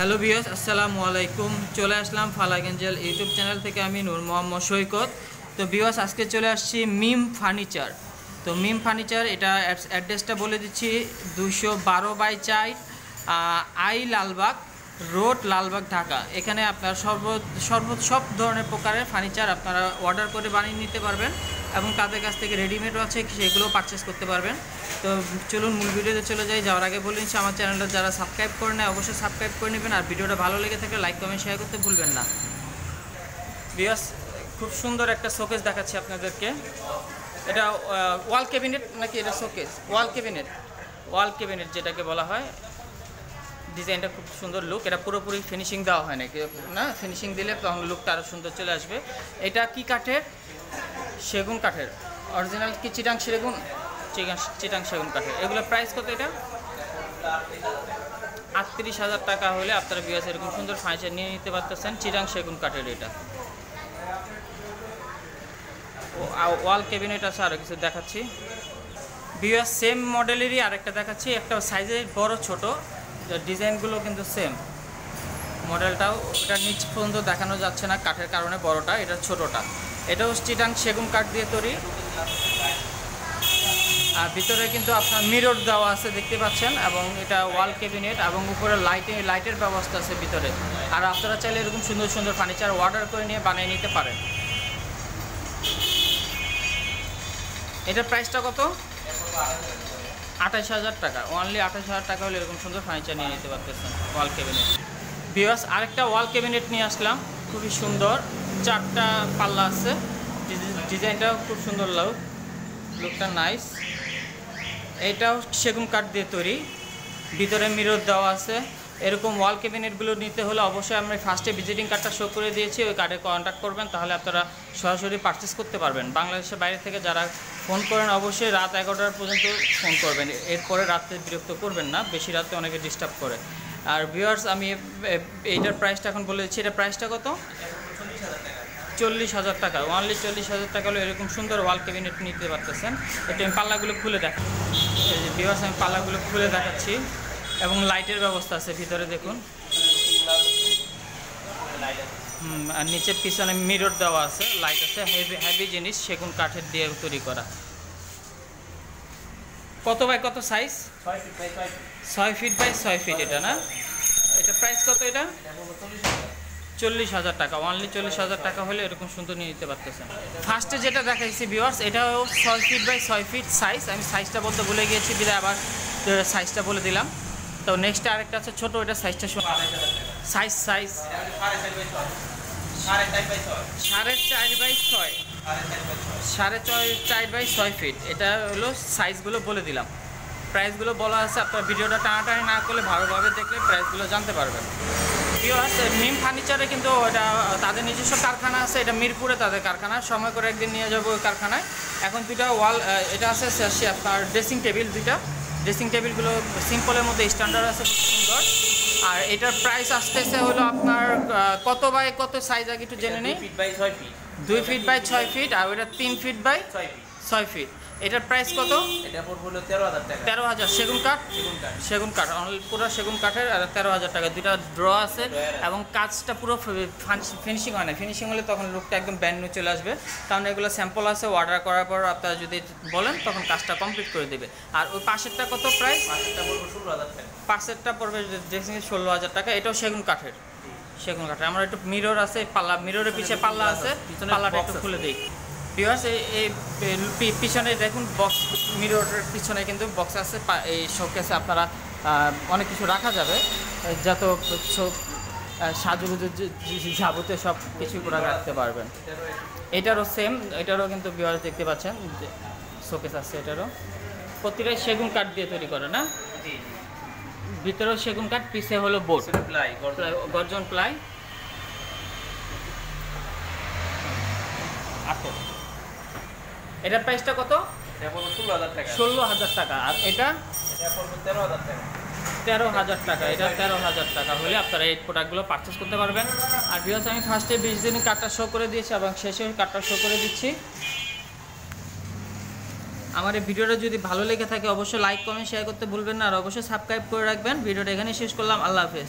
Hello বিয়স আসসালামু আলাইকুম। চলে আসলাম ফালাগেঞ্জেল ইউটিউব চ্যানেল থেকে আমি নূর মোহাম্মদ সৈকত। তো বিয়স আজকে চলে আসছি মিম ফার্নিচার। তো মিম ফার্নিচার, এটা অ্যাড্রেসটা বলে দিচ্ছি দুশো বারো বাই চার আই লালবাগ রোড, লালবাগ, ঢাকা। এখানে আপনার সর্ব সর্ব সব ধরনের প্রকারের ফার্নিচার আপনারা অর্ডার করে বানিয়ে নিতে পারবেন। এবং তাদের কাছ থেকে রেডিমেডও আছে সেগুলো পারচেস করতে পারবেন। তো চলুন মূল ভিডিওতে চলে যাই। যাওয়ার আগে বলে নিচ্ছি, আমার চ্যানেলটা যারা সাবস্ক্রাইব করে নেয় অবশ্যই সাবস্ক্রাইব করে নেবেন। আর ভিডিওটা ভালো লেগে থাকলে লাইক কমেন্ট শেয়ার করতে ভুলবেন না। বিয়াস খুব সুন্দর একটা শোকেস দেখাচ্ছি আপনাদেরকে। এটা ওয়াল ক্যাবিনেট নাকি এটা showcase wall cabinet wall cabinet যেটাকে বলা হয়। ডিজাইনটা খুব সুন্দর লুক এটা পুরোপুরি ফিনিশিং দেওয়া হয় নাকি না ফিনিশিং দিলে তখন লুকটা আরও সুন্দর চলে আসবে। এটা কি কাঠের? সেগুন কাঠের। অরিজিনাল কি চিটাং সেগুন? চিটাং সেগুন কাঠের। এগুলো প্রাইস কত এটা? আটত্রিশ হাজার টাকা হলে আপনারা বিয়াস এরকম সুন্দর ফার্নিচার নিয়ে নিতে পারতেছেন চিটাং সেগুন কাঠের এটা। ওয়াল ক্যাবিনেট আছে আরও কিছু দেখাচ্ছি। বিয়াস সেম মডেলেরই আরেকটা দেখাচ্ছি। একটা সাইজের বড়, ছোট। ডিজাইনগুলো কিন্তু সেম মডেলটাও এটা নিচ পর্যন্ত দেখানো যাচ্ছে না কাঠের কারণে বড়টা, এটা ছোটটা। এটাও চিটাং সেগুন কাঠ দিয়ে তৈরি। আর ভিতরে কিন্তু আপনার মিরর দেওয়া আছে, দেখতে পাচ্ছেন, এবং এটা ওয়াল ক্যাবিনেট, এবং উপরে লাইটে, লাইটের ব্যবস্থা আছে ভিতরে। আর আপনারা চাইলে এরকম সুন্দর সুন্দর ফার্নিচার অর্ডার করে নিয়ে বানিয়ে নিতে পারেন। এটার প্রাইসটা কত? আঠাশ হাজার টাকা। অনলি আঠাশ হাজার টাকা হলে এরকম সুন্দর ফার্নিচার নিয়ে নিতে পারতেছেন ওয়াল ক্যাবিনেট। বিয়াস আরেকটা ওয়াল ক্যাবিনেট নিয়ে আসলাম। খুবই সুন্দর। চারটা পাল্লা আছে। ডিজাইনটাও খুব সুন্দর লুক লুকটা নাইস এটাও সেগুন কাঠ দিয়ে তৈরি। ভিতরে মিরর দেওয়া আছে। এরকম ওয়াল ক্যাবিনেটগুলো নিতে হলে অবশ্যই আমি ফার্স্টে ভিজিটিং কার্ডটা শো করে দিয়েছি। ওই কার্ডে কন্ট্যাক্ট করবেন, তাহলে আপনারা সরাসরি পারচেস করতে পারবেন। বাংলাদেশের বাইরে থেকে যারা ফোন করেন, অবশ্যই রাত এগারোটার পর্যন্ত ফোন করবেন। এরপরে রাতে বিরক্ত করবেন না, বেশি রাতে অনেকে ডিস্টার্ব করে। আর ভিউয়ার্স আমি এইটার প্রাইসটা এখন বলে দিচ্ছি। এটার প্রাইসটা কত? চল্লিশ হাজার টাকা। ওনলি চল্লিশ হাজার টাকা হলে এরকম সুন্দর ওয়াল ক্যাবিনেট নিতে পারতেছেন। এটা আমি পাল্লাগুলো খুলে দেখা ভিউয়ার্স আমি পাল্লাগুলো খুলে দেখাচ্ছি। এবং লাইটের ব্যবস্থা আছে, ভিতরে দেখুন। আর নিচের পিছনে মিরর দেওয়া আছে। লাইট আছে হেভি হেভি জিনিস, সেগুন কাঠের দিয়ে তৈরি করা। কত বাই কত সাইজ ছয় ফিট বাই ছয় ফিট এটা না? এটা প্রাইস কত এটা? চল্লিশ হাজার টাকা অনলি চল্লিশ হাজার টাকা হলে এরকম সুন্দর নিয়ে নিতে পারতেছেন। ফার্স্টে যেটা দেখাইছি ভিওয়ার্স এটাও ছয় ফিট বাই ছয় ফিট সাইজ আমি সাইজটা বলতে ভুলে গিয়েছি, বিদায় আবার সাইজটা বলে দিলাম। তো নেক্সট আরেকটা আছে, ছোটো, এটা সাইজটা সাইজ সাইজ সাড়ে চার বাই ছয়। সাড়ে ছয়, চার বাই ছয় ফিট এটা হলো সাইজগুলো বলে দিলাম। প্রাইসগুলো বলা আছে, আপনার ভিডিওটা টানাটানি না করলে ভালোভাবে দেখলে প্রাইসগুলো জানতে পারবেন। আছে মিম ফার্নিচারে কিন্তু এটা তাদের নিজস্ব কারখানা আছে এটা মিরপুরে তাদের কারখানা। সময় করে একদিন নিয়ে যাব ওই কারখানায়। এখন দুইটা ওয়াল এটা আছে আপনার ড্রেসিং টেবিল দুইটা। ড্রেসিং টেবিলগুলো সিম্পলের মধ্যে স্ট্যান্ডার্ড আছে খুব সুন্দর। আর এটার প্রাইস আসতেছে হলো আপনার কত বাই কত সাইজ আগে একটু জেনে নেই? ফিট বাই ছয় ফিট দুই ফিট বাই ছয় ফিট আর ওইটা তিন ফিট বাই ছয় ফিট ছয় ফিট এটার প্রাইস কত? এটা পড়বে হলো তেরো হাজার টাকা। তেরো হাজার। সেগুন কাঠ? সেগুন কাঠ। সেগুন কাঠ। পুরো সেগুন কাঠের আর তেরো হাজার টাকা। দুইটা ড্র আছে এবং কাজটা পুরো ফিনিশিং হয় না। ফিনিশিং হলে তখন লুকটা একদম ব্যান্ড চলে আসবে। কারণ এগুলো স্যাম্পল আছে অর্ডার করার পর আপনারা যদি বলেন তখন কাজটা কমপ্লিট করে দেবে। আর ওই পাশেরটা কত প্রাইস পাঁচটা পড়বে ষোলো হাজার টাকা। পাশেরটা পড়বে ড্রেসিং ষোলো হাজার টাকা। এটাও সেগুন কাঠের। সেগুন কাঠের। আমার একটু মিরর আছে পাল্লা মিররের পিছিয়ে পাল্লা আছে। পাল্লাটা একটু খুলে দিই। বিহার্স এই পিছনে দেখুন বক্স মিররের পিছনে কিন্তু বক্স আছে এই শোকেসে আপনারা অনেক কিছু রাখা যাবে। যত সাজুগুজু যাবতীয় সব কিছু করে রাখতে পারবেন। এটারও সেম এটারও কিন্তু বিহার্স দেখতে পাচ্ছেন শোকেস আছে এটারও। প্রতিটাই সেগুন কাঠ দিয়ে তৈরি করে না? ভিতরেও সেগুন কাঠ পিছে হলো বোর্ড সেটা প্লাই গর্জন প্লাই। আটক। এটার প্রাইসটা কত? ষোলো হাজার টাকা। আর এটা? এটা তেরো হাজার টাকা। তেরো হাজার টাকা। এটা তেরো হাজার টাকা। হলে আপনারা এই প্রোডাক্টগুলো পারচেস করতে পারবেন। আর বিকজ আমি ফার্স্টে বিশ দিন কার্ডটা শো করে দিয়েছি এবং শেষে কার্ডটা শো করে দিচ্ছি। আমার এই ভিডিওটা যদি ভালো লেগে থাকে অবশ্যই লাইক কমেন্ট শেয়ার করতে ভুলবেন না। আর অবশ্যই সাবস্ক্রাইব করে রাখবেন। ভিডিওটা এখানে শেষ করলাম। আল্লাহ হাফেজ।